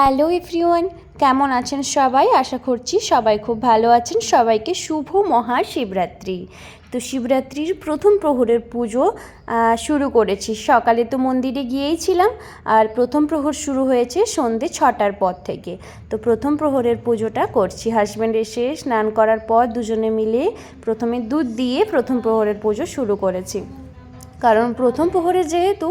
Hello everyone, কেমন আছেন সবাই? আশা করছি সবাই খুব ভালো আছেন। সবাইকে শুভ মহাশিবরাত্রি। তো শিবরাত্রির প্রথম প্রহরের পুজো শুরু করেছি। সকালে তো মন্দিরে গিয়েইছিলাম আর প্রথম প্রহর শুরু হয়েছে সন্ধে ছটার পর থেকে। তো প্রথম প্রহরের পুজোটা করছি। হাজব্যান্ড এসে স্নান করার পর দুজনে মিলে প্রথমে দুধ দিয়ে প্রথম প্রহরের পুজো শুরু করেছি। কারণ প্রথম প্রহরে যেহেতু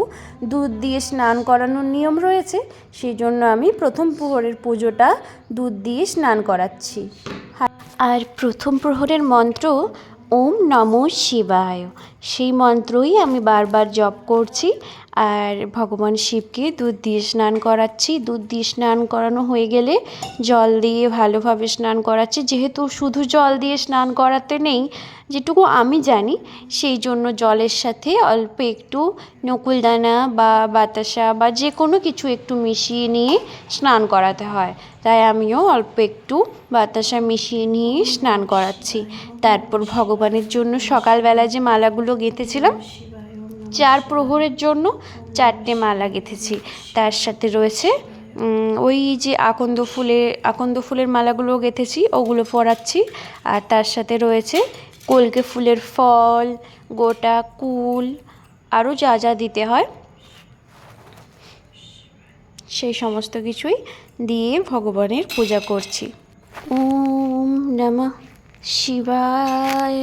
দুধ দিয়ে স্নান করানোর নিয়ম রয়েছে সেই জন্য আমি প্রথম প্রহরের পুজোটা দুধ দিয়ে স্নান করাচ্ছি। আর প্রথম প্রহরের মন্ত্র, ওম নমঃ শিবায়। সেই মন্ত্রই আমি বারবার জপ করছি আর ভগবান শিবকে দুধ দিয়ে স্নান করাচ্ছি। দুধ দিয়ে স্নান করানো হয়ে গেলে জল দিয়ে ভালোভাবে স্নান করাচ্ছি। যেহেতু শুধু জল দিয়ে স্নান করাতে নেই, যেটুকু আমি জানি, সেই জন্য জলের সাথে অল্প একটু নকুলদানা বা বাতাসা বা যে কোনো কিছু একটু মিশিয়ে নিয়ে স্নান করাতে হয়। তাই আমিও অল্প একটু বাতাসা মিশিয়ে নিয়ে স্নান করাচ্ছি। তারপর ভগবানের জন্য সকালবেলা যে মালাগুলো গেঁথেছিলাম। চার প্রহরের জন্য চারটে মালা গেঁথেছি। তার সাথে রয়েছে ওই যে আকন্দ ফুলের আকন্দ ফুলের মালাগুলো গেঁথেছি, ওগুলো পরাচ্ছি আর তার সাথে রয়েছে কলকে ফুলের ফল, গোটা কুল, আরও যা যা দিতে হয়, সেই সমস্ত কিছুই দিয়ে ভগবানের পূজা করছি। ওম নমঃ শিবায়।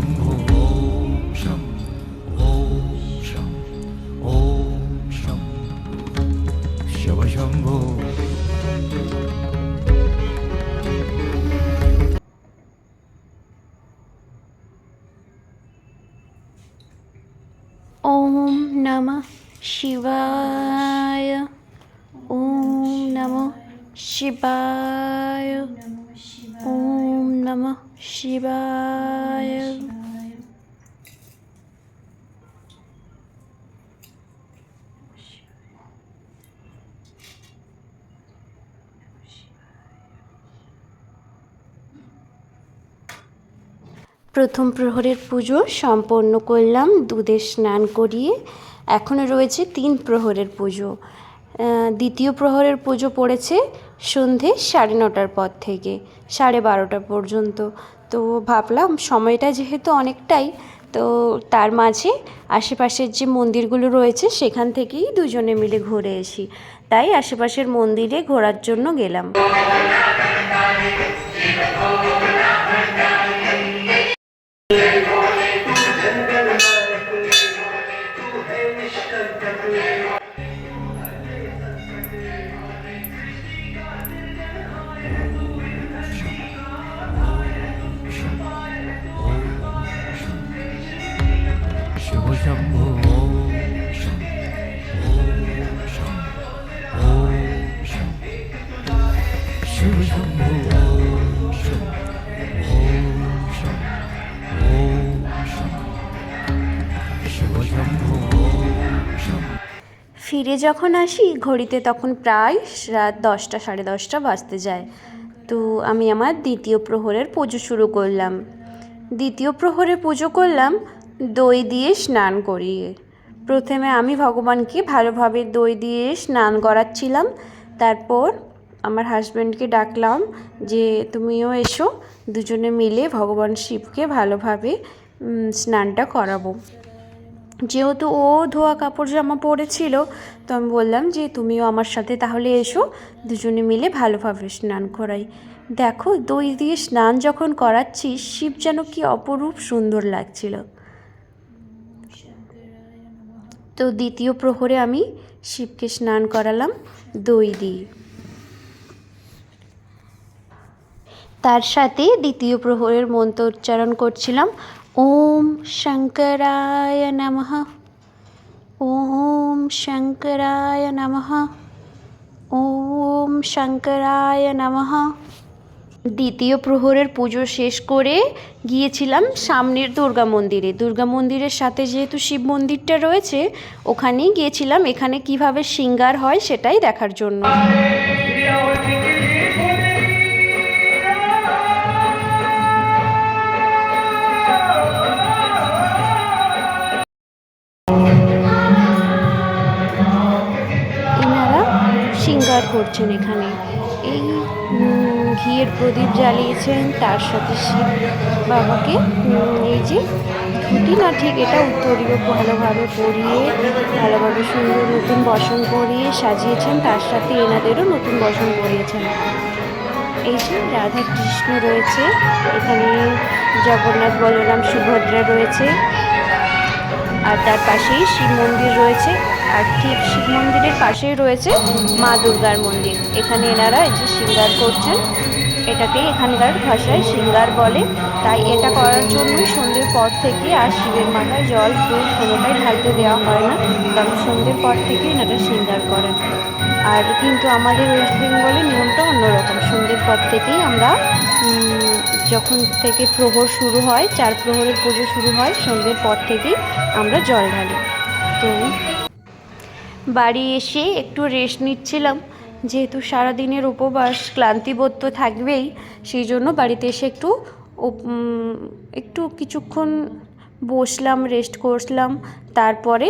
শিব শম্ভু শম ওম শম ওম শম শিব শম্ভু ওম নমঃ শিবায় ওম নমঃ শিবায় ওম নমঃ শিবায় প্রথম প্রহরের পুজো সম্পন্ন করলাম, দুধে স্নান করিয়ে। এখনও রয়েছে তিন প্রহরের পুজো। দ্বিতীয় প্রহরের পুজো পড়েছে সন্ধে সাড়ে নটার পর থেকে, সাড়ে বারোটা পর্যন্ত। তো ভাবলাম সময়টা যেহেতু অনেকটাই, তো তার মাঝে আশেপাশের যে মন্দিরগুলো রয়েছে সেখান থেকেই দুজনে মিলে ঘুরে এসি। তাই আশেপাশের মন্দিরে ঘোরার জন্য গেলাম। ফিরে যখন আসি, ঘড়িতে তখন প্রায় রাত দশটা, সাড়ে দশটা বাজতে যায়। তো আমি আমার দ্বিতীয় প্রহরের পুজো শুরু করলাম। দ্বিতীয় প্রহরে পুজো করলাম দই দিয়ে স্নান করিয়ে প্রথমে আমি ভগবানকে ভালোভাবে দই দিয়ে স্নান করাচ্ছিলাম। তারপর আমার হাজব্যান্ডকে ডাকলাম যে, তুমিও এসো, দুজনে মিলে ভগবান শিবকে ভালোভাবে স্নানটা করাবো। যেহেতু ও ধোয়া কাপড় জামা পরেছিল, তো আমি বললাম যে, তুমিও আমার সাথে তাহলে এসো, দুজনে মিলে ভালোভাবে স্নান করাই। দেখো, দই দিয়ে স্নান যখন করাচ্ছি, শিব যেন কি অপরূপ সুন্দর লাগছিল। তো দ্বিতীয় প্রহরে আমি শিবকে স্নান করালাম দই দিয়ে। তার সাথে দ্বিতীয় প্রহরের মন্ত্র উচ্চারণ করছিলাম, ওম শঙ্করায় নমঃ। ওম শঙ্করায় নমঃ। ওম শঙ্করায় নমঃ। দ্বিতীয় প্রহরের পুজো শেষ করে গিয়েছিলাম সামনের দুর্গা মন্দিরে। দুর্গা মন্দিরের সাথে যেহেতু শিব মন্দিরটা রয়েছে, ওখানেই গিয়েছিলাম। এখানে কীভাবে সিঙ্গার হয় সেটাই দেখার জন্য। করছেন এখানে। এই ঘিয়ের প্রদীপ জ্বালিয়েছেন, তার সাথে শিব বাবাকে। এই যে ধুতি, না, ঠিক এটা উত্তরীয় ভালোভাবে পরিয়ে, ভালোভাবে সুন্দর নতুন বসন পরিয়ে সাজিয়েছেন, তার সাথে এনাদেরও নতুন বসন পরিয়েছেন। এই যে রাধা কৃষ্ণ রয়েছে, এখানে জগন্নাথ বলরাম সুভদ্রা রয়েছে। আর তার পাশেই শিব মন্দির রয়েছে। আর ঠিক শিব মন্দিরের পাশেই রয়েছে মা দুর্গার মন্দির। এখানে এনারা যে শৃঙ্গার করছেন এটাকে এখানকার ভাষায় শৃঙ্গার বলে। তাই এটা করার জন্যই সন্ধ্যের পর থেকে আর শিবের মাথায় জল ফুল কোনোটাই ঢালতে দেওয়া হয় না। কারণ সন্ধ্যের পর থেকে এনারা শৃঙ্গার করেন। আর কিন্তু আমাদের ওয়েস্ট বেঙ্গলের নিয়মটা অন্যরকম। সন্ধ্যের পর থেকেই আমরা যখন থেকে প্রহর শুরু হয়, চার প্রহরের পুজো শুরু হয়, সন্ধ্যের পর থেকেই আমরা জল ঢালি। তো বাড়ি এসে একটু রেস্ট নিচ্ছিলাম। যেহেতু সারাদিনের উপবাস ক্লান্তিবোধ তো থাকবেই, সেই জন্য বাড়িতে এসে একটু একটু কিছুক্ষণ বসলাম রেস্ট করলাম। তারপরে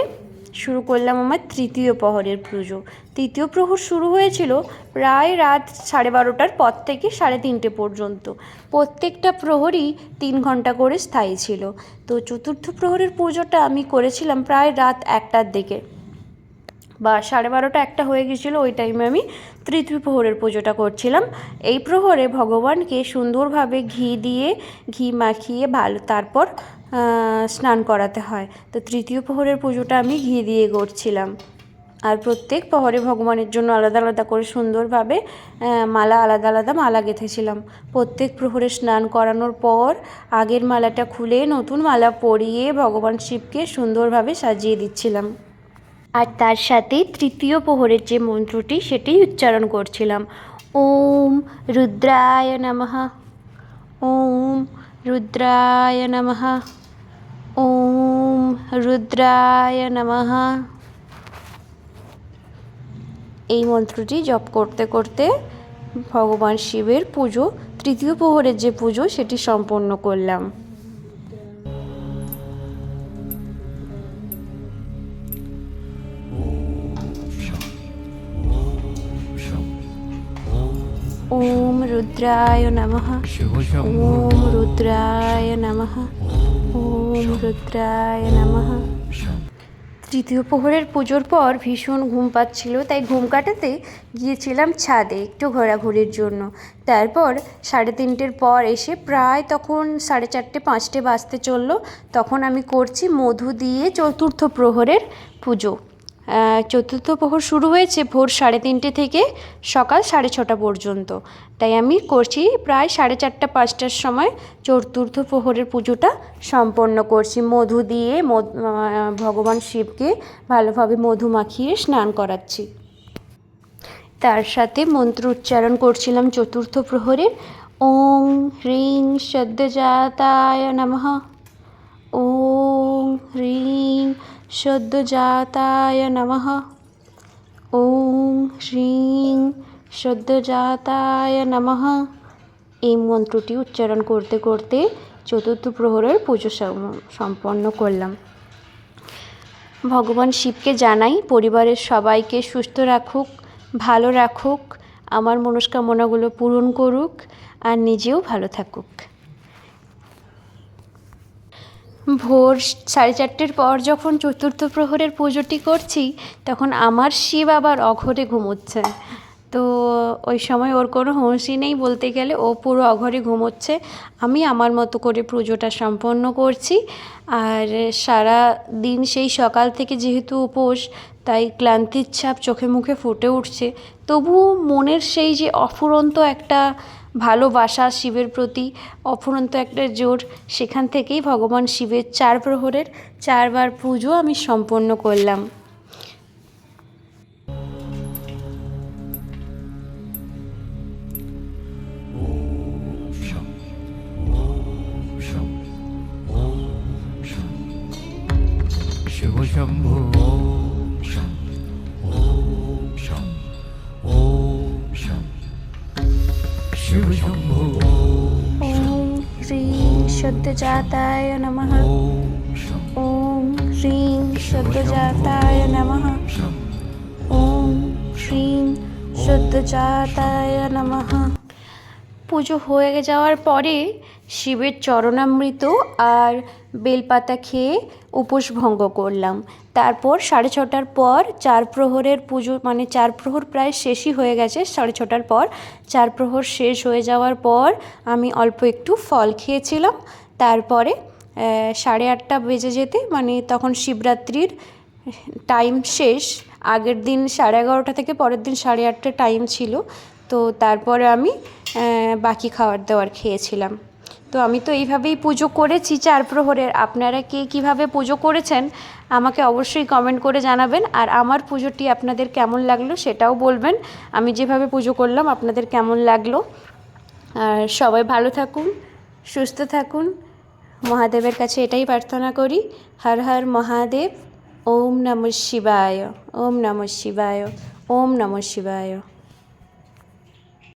শুরু করলাম আমার তৃতীয় প্রহরের পুজো। তৃতীয় প্রহর শুরু হয়েছিল প্রায় রাত সাড়ে বারোটার পর থেকে সাড়ে তিনটে পর্যন্ত। প্রত্যেকটা প্রহরই তিন ঘণ্টা করে স্থায়ী ছিল। তো চতুর্থ প্রহরের পুজোটা আমি করেছিলাম প্রায় রাত একটার দিকে। বা সাড়ে বারোটা একটা হয়ে গেছিল ওই টাইমে আমি তৃতীয় প্রহরের পুজোটা করছিলাম। এই প্রহরে ভগবানকে সুন্দরভাবে ঘি দিয়ে, ঘি মাখিয়ে ভালো তারপর স্নান করাতে হয়। তো তৃতীয় প্রহরের পুজোটা আমি ঘি দিয়ে করছিলাম আর প্রত্যেক প্রহরে ভগবানের জন্য আলাদা আলাদা করে সুন্দরভাবে মালা আলাদা আলাদা মালা গেঁথেছিলাম। প্রত্যেক প্রহরে স্নান করানোর পর আগের মালাটা খুলে নতুন মালা পরিয়ে ভগবান শিবকে সুন্দরভাবে সাজিয়ে দিচ্ছিলাম। আর তার সাথে তৃতীয় প্রহরের যে মন্ত্রটি সেটাই উচ্চারণ করছিলাম। ওম রুদ্রায় নমঃ। ওম রুদ্রায় নমঃ। ওম রুদ্রায় নমঃ এই মন্ত্রটি জপ করতে করতে ভগবান শিবের পুজো, তৃতীয় প্রহরের যে পুজো, সেটি সম্পন্ন করলাম। রুদ্রায় নমঃ ওম রুদ্রায় নমঃ ওম রুদ্রায় নমঃ তৃতীয় প্রহরের পুজোর পর ভীষণ ঘুম পাচ্ছিল, তাই ঘুম কাটাতে গিয়েছিলাম ছাদে একটু ঘোরাঘুরির জন্য। তারপর সাড়ে তিনটের পর এসে প্রায় তখন সাড়ে চারটে, পাঁচটে বাজতে চলল, তখন আমি করছি মধু দিয়ে চতুর্থ প্রহরের পুজো। চতুর্থ প্রহর শুরু হয়েছে ভোর সাড়ে তিনটে থেকে সকাল সাড়ে ছটা পর্যন্ত। তাই আমি করছি প্রায় সাড়ে চারটা, পাঁচটার সময় চতুর্থ প্রহরের পুজোটা সম্পন্ন করছি। মধু দিয়ে ভগবান শিবকে ভালোভাবে মধু মাখিয়ে স্নান করাচ্ছি। তার সাথে মন্ত্র উচ্চারণ করছিলাম চতুর্থ প্রহরের। ওং হ্রিং সদ্যজাতায় নমঃ। ওং সদ্যজাতায় নমঃ। ওং হ্রিং সদ্যজাতায় নমঃ। এই মন্ত্রটি উচ্চারণ করতে করতে চতুর্থ প্রহরের পুজো সম্পন্ন করলাম। ভগবান শিবকে জানাই, পরিবারের সবাইকে সুস্থ রাখুক, ভালো রাখুক, আমার মনস্কামনাগুলো পূরণ করুক, আর নিজেও ভালো থাকুক। ভোর সাড়ে চারটের পর যখন চতুর্থ প্রহরের পুজোটি করছি, তখন আমার শিব আবার অঘরে ঘুমোচ্ছে। তো ওই সময় ওর কোনো হুঁশই নেই বলতে গেলে, ও পুরো অঘরে ঘুমোচ্ছে। আমি আমার মতো করে পুজোটা সম্পন্ন করছি। আর সারা দিন সেই সকাল থেকে যেহেতু উপোস, তাই ক্লান্তির ছাপ চোখে মুখে ফুটে উঠছে। তবুও মনের সেই যে অফুরন্ত একটা ভালোবাসা শিবের প্রতি অফুরন্ত একটা জোর। সেখান থেকেই ভগবান শিবের চার প্রহরের চারবার পুজো আমি সম্পন্ন করলাম। শম শম ওম হ্রিং সদ্যজাতায় নমঃ শম ওম শ্রীং সদ্যজাতায় নমঃ পুজো হয়ে যাওয়ার পরে শিবের চরণামৃত আর বেলপাতা খেয়ে উপোস ভঙ্গ করলাম। তারপর সাড়ে ছটার পর চার প্রহরের পুজো মানে চার প্রহর প্রায় শেষই হয়ে গেছে। সাড়ে ছটার পর চার প্রহর শেষ হয়ে যাওয়ার পর আমি অল্প একটু ফল খেয়েছিলাম। তারপরে সাড়ে আটটা বেজে যেতে মানে তখন শিবরাত্রির টাইম শেষ। আগের দিন সাড়ে এগারোটা থেকে পরের দিন সাড়ে আটটা টাইম ছিল। তো তারপরে আমি বাকি খাবার দাবার খেয়েছিলাম। তো আমি তো এইভাবেই পুজো করেছি চার প্রহরের। আপনারা কে কীভাবে পুজো করেছেন, আমাকে অবশ্যই কমেন্ট করে জানাবেন। আর আমার পুজোটি আপনাদের কেমন লাগল সেটাও বলবেন। আমি যেভাবে পুজো করলাম, আপনাদের কেমন লাগল। আর সবাই ভালো থাকুন, সুস্থ থাকুন। মহাদেবের কাছে এটাই প্রার্থনা করি। হর হর মহাদেব, ওম নম শিবায়, ওম নম শিবায়, ওম নম শিবায়।